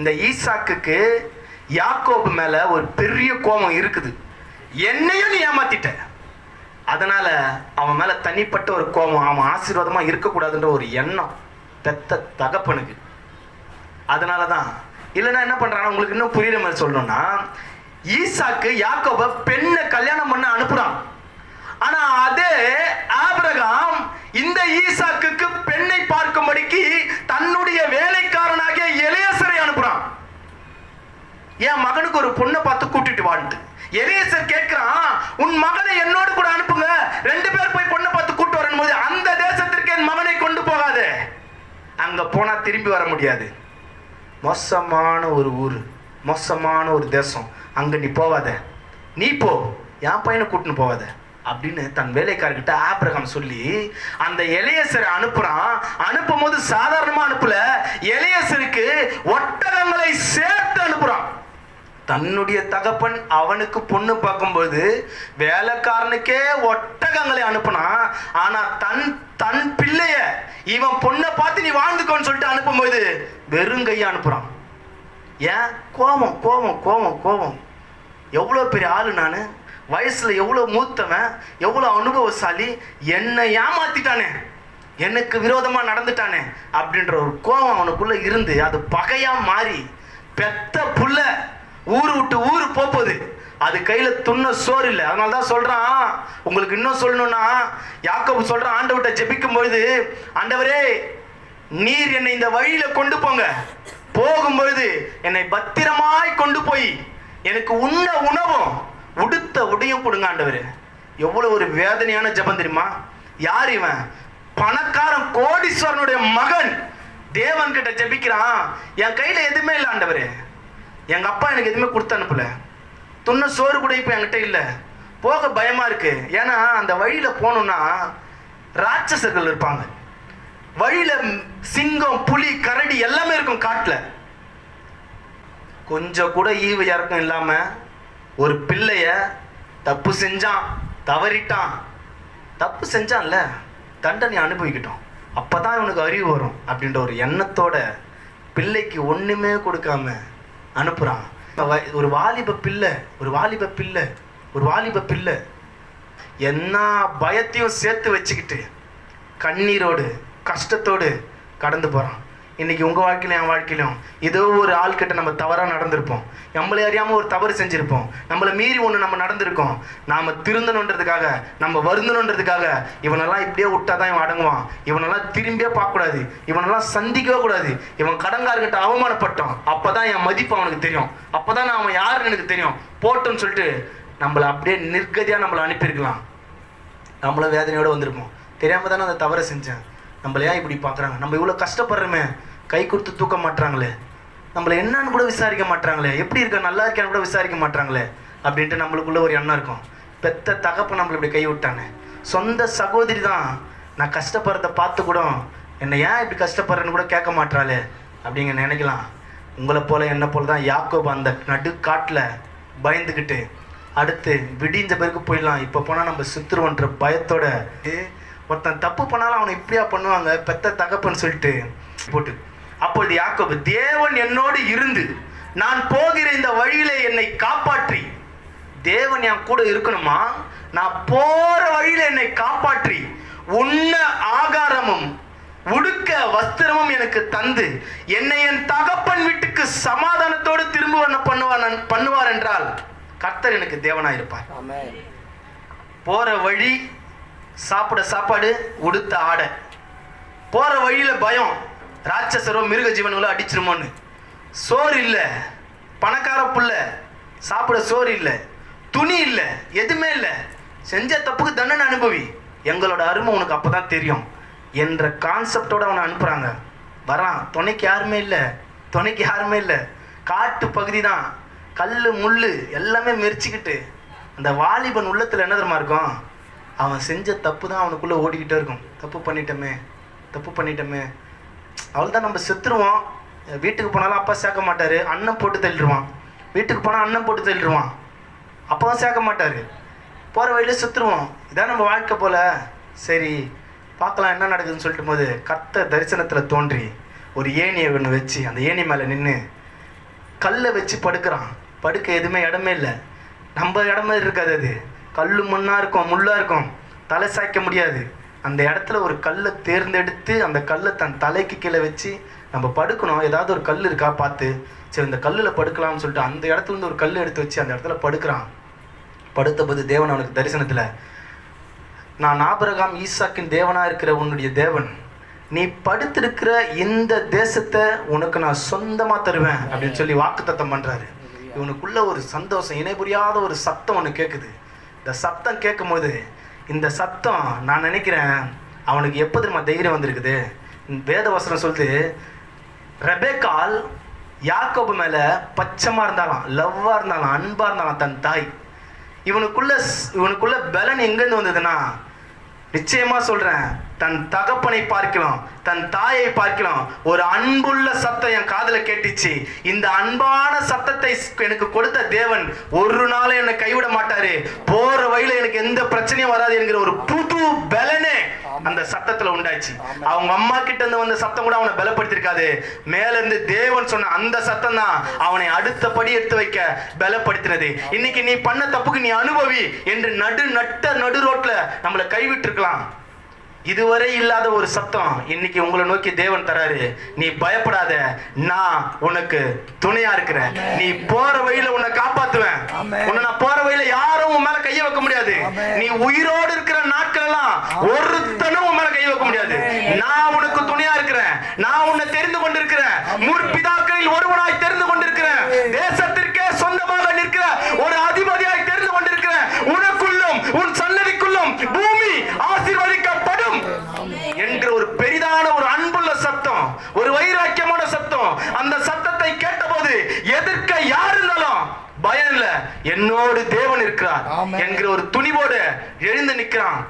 இந்த ஈசாக்குக்கு யாக்கோபு மேலே ஒரு பெரிய கோபம் இருக்குது. என்னையும் நீ ஏமாத்திட்ட. அதனால் அவன் மேலே தனிப்பட்ட ஒரு கோபம் அவன் ஆசீர்வாதமாக இருக்கக்கூடாதுன்ற ஒரு எண்ணம் பெத்த தகப்பனுக்கு. அதனால தான் இல்லைன்னா என்ன பண்ணுறான் உங்களுக்கு இன்னும் புரியுற மாதிரி சொல்லணும்னா ஈசாக்கு யாக்கோப பெண்ணை கல்யாணம் பண்ண அனுப்புறான். ஆனால் அதே ஆபிரகாம் இந்த ஈசாக்குக்கு பெண்ணை பார்க்க தன்னுடைய வேலைக்காரனாகிய எலியசரை அனுப்புறான் என் மகனுக்கு ஒரு பொண்ணை பார்த்து கூட்டிட்டு வாழ்ந்து எலியசர் கேட்கிறான் உன் மகனை என்னோடு கூட அனுப்புங்க. ரெண்டு பேர் போய் பொண்ணை பார்த்து கூட்டு வரணும் போது அந்த தேசத்திற்கு என் மகனை கொண்டு போகாது. அங்க போனா திரும்பி வர முடியாது. மோசமான ஒரு ஊர் மோசமான ஒரு தேசம். அங்க நீ போவாத நீ போ என் பையனை கூட்டின்னு போவாத அப்படின்னு தன் வேலைக்காரர்கிட்ட ஆப்ரகம் சொல்லி அந்த எலியசரை அனுப்புறான். அனுப்பும் போது சாதாரணமா அனுப்பல. எலியசருக்கு ஒட்டகங்களை சேர்த்து அனுப்புறான். தன்னுடைய தகப்பன் அவனுக்கு பொண்ணு பார்க்கும்போது வேலைக்காரனுக்கே ஒட்டகங்களை அனுப்புனா ஆனா தன் தன் பிள்ளைய இவன் பொண்ணை பார்த்து நீ வாழ்ந்துக்கோன்னு சொல்லிட்டு அனுப்பும்போது வெறும் கையை அனுப்புறான். ஏன்? கோபம் கோபம் கோபம் கோபம். எவ்வளோ பெரிய ஆளு நான். வயசுல எவ்வளோ மூத்தவன் எவ்வளோ அனுபவசாலி என்னை ஏமாத்திட்டானே. எனக்கு விரோதமா நடந்துட்டானே அப்படின்ற ஒரு கோபம் அவனுக்குள்ள இருந்து அது பகையா மாறி பெத்த புள்ள ஊரு விட்டு ஊர் போகுது அது கையில துண்ண சோறு இல்லை. அதனால தான் சொல்றான் உங்களுக்கு இன்னும் சொல்லணும்னா யாக்கோபு சொல்றான் ஆண்டவர்கிட்ட ஜெபிக்கும் பொழுது ஆண்டவரே நீர் என்னை இந்த வழியில கொண்டு போங்க. போகும்பொழுது என்னை பத்திரமாய் கொண்டு போய் எனக்கு உண்ண உணவும் உடுத்த உடையும் கொடுங்க ஆண்டவர். எவ்வளவு ஒரு வேதனையான ஜெபம் தெரியுமா? யார் இவன்? பணக்காரன் கோடீஸ்வரனுடைய மகன் தேவன் கிட்ட ஜெபிக்கிறான். என் கையில எதுவுமே இல்லை ஆண்டவர். எங்கள் அப்பா எனக்கு எதுவுமே கொடுத்து அனுப்பல. துண்ண சோறு கூட இப்போ என்கிட்ட இல்லை. போக பயமாக இருக்குது ஏன்னா அந்த வழியில் போகணுன்னா ராட்சசர்கள் இருப்பாங்க. வழியில் சிங்கம் புலி கரடி எல்லாமே இருக்கும் காட்டில். கொஞ்சம் கூட ஈவு இறக்கம் இல்லாமல் ஒரு பிள்ளைய தப்பு செஞ்சான் தவறிட்டான். தப்பு செஞ்சான்ல தண்டனை அனுபவிக்கிட்டோம். அப்போ தான் இவனுக்கு அறிவு வரும் அப்படின்ற ஒரு எண்ணத்தோட பிள்ளைக்கு ஒன்றுமே கொடுக்காம அனுப்புறான். ஒரு வாலிப பிள்ளை ஒரு வாலிப பிள்ளை ஒரு வாலிப பிள்ளை. என்ன பயத்தையும் சேர்த்து வச்சுக்கிட்டு கண்ணீரோடு கஷ்டத்தோடு கடந்து போகிறான் இன்னைக்கு உங்கள் வாழ்க்கையிலும் என் வாழ்க்கையிலும் ஏதோ ஒரு ஆள்கிட்ட நம்ம தவறாக நடந்திருப்போம். நம்மளை அறியாமல் ஒரு தவறு செஞ்சுருப்போம். நம்மளை மீறி ஒன்று நம்ம நடந்திருக்கோம். நாம் திருந்தணுன்றதுக்காக நம்ம வருந்தணுன்றதுக்காக இவனெல்லாம் இப்படியே விட்டா தான் இவன் அடங்குவான். இவனெல்லாம் திரும்பியே பார்க்கக்கூடாது. இவனெல்லாம் சந்திக்கவே கூடாது. இவன் கடங்கார்கிட்ட அவமானப்பட்டோம் அப்போ தான் என் மதிப்பு அவனுக்கு தெரியும். அப்போ தான் நான் அவன் யாருன்னு எனக்கு தெரியும். போட்டோன்னு சொல்லிட்டு நம்மளை அப்படியே நிர்கதியாக நம்மளை அனுப்பியிருக்கலாம். நம்மளும் வேதனையோடு வந்திருப்போம். தெரியாமல் தானே அந்த தவறை செஞ்சேன். நம்மள ஏன் இப்படி பார்க்குறாங்க? நம்ம இவ்வளோ கஷ்டப்படுறோமே. கை கொடுத்து தூக்க மாட்டுறாங்களே. நம்மளை என்னன்னு கூட விசாரிக்க மாட்றாங்களே எப்படி இருக்க? நல்லா இருக்கான்னு கூட விசாரிக்க மாட்றாங்களே அப்படின்ட்டு நம்மளுக்குள்ள ஒரு எண்ணம் இருக்கும். பெத்த தகப்பு நம்மளை இப்படி கை விட்டானே. சொந்த சகோதரி தான். நான் கஷ்டப்படுறத பார்த்து கூட என்னை ஏன் இப்படி கஷ்டப்படுறேன்னு கூட கேட்க மாட்றாளே. அப்படிங்க நினைக்கலாம். உங்களை போல என்ன போல தான் யாக்கோப் அந்த நடு காட்டில் பயந்துக்கிட்டு அடுத்து விடிஞ்ச பிறகு போயிடலாம். இப்போ போனால் நம்ம சுத்துருவோன்ற பயத்தோட ஒருத்தன் தப்பு பண்ணாலும் அவனை இப்படியா பண்ணுவாங்க. பெத்த தகப்பன்னு சொல்லிட்டு போட்டு அப்பொழுது யாக்கோபு தேவன் என்னோடு இருந்து நான் போகிற இந்த வழியிலே என்னை காப்பாற்றி. தேவன் என் கூட இருக்கணுமா? நான் போற வழியில என்னை காப்பாற்றி. உண்ண ஆகாரமும் உடுக்க வஸ்திரமும் எனக்கு தந்து என்னை என் தகப்பன் வீட்டுக்கு சமாதானத்தோடு திரும்ப பண்ணுவார் பண்ணுவார் என்றால் கர்த்தர் எனக்கு தேவனா இருப்பார். போற வழி சாப்பிட சாப்பாடு உடுத்த ஆடை. போற வழியில பயம். ராட்சசரோ மிருக ஜீவன்களோ அடிச்சிருமோன்னு. சோறு இல்லை. பணக்கார புள்ள. சாப்பிட சோறு இல்லை. துணி இல்லை. எதுவுமே இல்லை. செஞ்ச தப்புக்கு தண்டனை அனுபவி. எங்களோட அருமை உனக்கு அப்போ தான் தெரியும் என்ற கான்செப்டோடு அவனை அனுப்புகிறாங்க வரான். துணைக்கு யாருமே இல்லை. துணைக்கு யாருமே இல்லை. காட்டு பகுதி தான் கல் முள் எல்லாமே மெரிச்சுக்கிட்டு. அந்த வாலிபன் உள்ளத்தில் என்ன தெரியுமா இருக்கும்? அவன் செஞ்ச தப்பு தான் அவனுக்குள்ளே ஓடிக்கிட்டே இருக்கும். தப்பு பண்ணிட்டோமே. தப்பு பண்ணிட்டோமே. அவள் தான் நம்ம செத்துருவோம் வீட்டுக்கு போனாலும் அப்பா சேர்க்க மாட்டார். அண்ணன் போட்டு தள்ளிடுவான். வீட்டுக்கு போனால் அண்ணன் போட்டு தள்ளிடுவான். அப்பாவும் சேர்க்க மாட்டார். போகிற வழியில செத்துருவோம் இதான் நம்ம வாழ்க்கை போல. சரி பார்க்கலாம் என்ன நடக்குதுன்னு சொல்லிட்டு போது கத்த தரிசனத்தில் தோன்றி ஒரு ஏணியை ஒன்று வச்சு அந்த ஏணி மேலே நின்று கல்லை வச்சு படுக்கிறான். படுக்க எதுவுமே இடமே இல்லை. நம்ம இடமே இருக்காது அது. கல் முன்னாக இருக்கும் முள்ளாக இருக்கும். தலை சாய்க்க முடியாது. அந்த இடத்துல ஒரு கல்லை தேர்ந்தெடுத்து அந்த கல்லை தன் தலைக்கு கீழே வச்சு நம்ம படுக்கணும். ஏதாவது ஒரு கல் இருக்கா? பார்த்து. சரி இந்த கல்லில் படுக்கலாம்னு சொல்லிட்டு அந்த இடத்துல இருந்து ஒரு கல் எடுத்து வச்சு அந்த இடத்துல படுக்கிறான். படுத்தபோது தேவன் அவனுக்கு தரிசனத்தில் நான் ஆபரகாம் ஈசாக்கின் தேவனாக இருக்கிற உன்னுடைய தேவன். நீ படுத்திருக்கிற இந்த தேசத்தை உனக்கு நான் சொந்தமாக தருவேன் அப்படின்னு சொல்லி வாக்குத்தத்தம் பண்ணுறாரு இவனுக்குள்ள ஒரு சந்தோஷம் இணை புரியாத ஒரு சத்தம் ஒன்று கேட்குது இந்த சத்தம் கேட்கும்போது இந்த சத்தம் நான் நினைக்கிறேன் அவனுக்கு எப்போ தெரியுமா தைரியம் வந்திருக்குது? இந்த வேதவசனம் சொல்லுது ரெபேக்கால் யாக்கோபு மேலே பச்சமாக இருந்தாலும் லவ்வாக இருந்தாலும் அன்பாக இருந்தாலும் தன் தாய். இவனுக்குள்ள இவனுக்குள்ள பலன் எங்கேருந்து வந்ததுன்னா நிச்சயமாக சொல்கிறேன் தன் தகப்பனை பார்க்கலாம் தன் தாயை பார்க்கலாம். ஒரு அன்புள்ள சத்தம் என் காதில் கேட்டுச்சு. இந்த அன்பான சத்தத்தை எனக்கு கொடுத்த தேவன் ஒரு நாளும் என்னை கைவிட மாட்டாரு. போற வழியில எனக்கு எந்த பிரச்சனையும் வராது என்கிற ஒரு புது பலனே அந்த சத்தத்துல உண்டாச்சு. அவங்க அம்மா கிட்ட இருந்து வந்த சத்தம் கூட அவனை பலப்படுத்திருக்காது மேல இருந்து தேவன் சொன்ன அந்த சத்தம் தான் அவனை அடுத்த படி எடுத்து வைக்க பலப்படுத்தினது. இன்னைக்கு நீ பண்ண தப்புக்கு நீ அனுபவி என்று நடு நட்ட நடு ரோட்ல நம்மளை கைவிட்டு இருக்கலாம் இதுவரை இல்லாத ஒரு சத்தம் இன்னைக்கு உங்களை நோக்கி தேவன் தராரு. நீ பயப்படாத நான் உனக்கு துணையா இருக்கிறேன். நீ போற வழியில உன்னை காப்பாத்துவேன். உன்னை நான் போற வழியில யாரும் உன் மேல கைய வைக்க முடியாது. நீ உயிரோடு இருக்கிற நாட்கள் எல்லாம் ஒருத்தனும் உன் மேல கை வைக்க முடியாது. நான் உனக்கு துணையா இருக்கிறேன் நான் உன்னை தெரிந்து கொண்டிருக்கிறேன் முற்பிதாக்களில் ஒருவனாய் தெரிந்து கொண்டிருக்கிறேன் தேசத்திற்கே சொந்தமாக நிற்கிற ஒரு அதிபதியாய் தெரிந்து கொண்டிருக்கிறேன் உனக்குள்ளும் உன் சன்னதிக்குள்ளும் பூமி ஆசீர்வதிக்கப்படும் என்ற ஒரு பெரிதான ஒரு அன்புள்ள சத்தம் ஒரு வைராக்கியமான சத்தம் அந்த சத்தத்தை கேட்டபோது எதிர்க்க யார் இருந்தாலும் பயம் இல்ல என்னோடு தேவன் இருக்கிறார். என்கிற ஒரு துணிவோடு எழுந்து நிற்கிறான்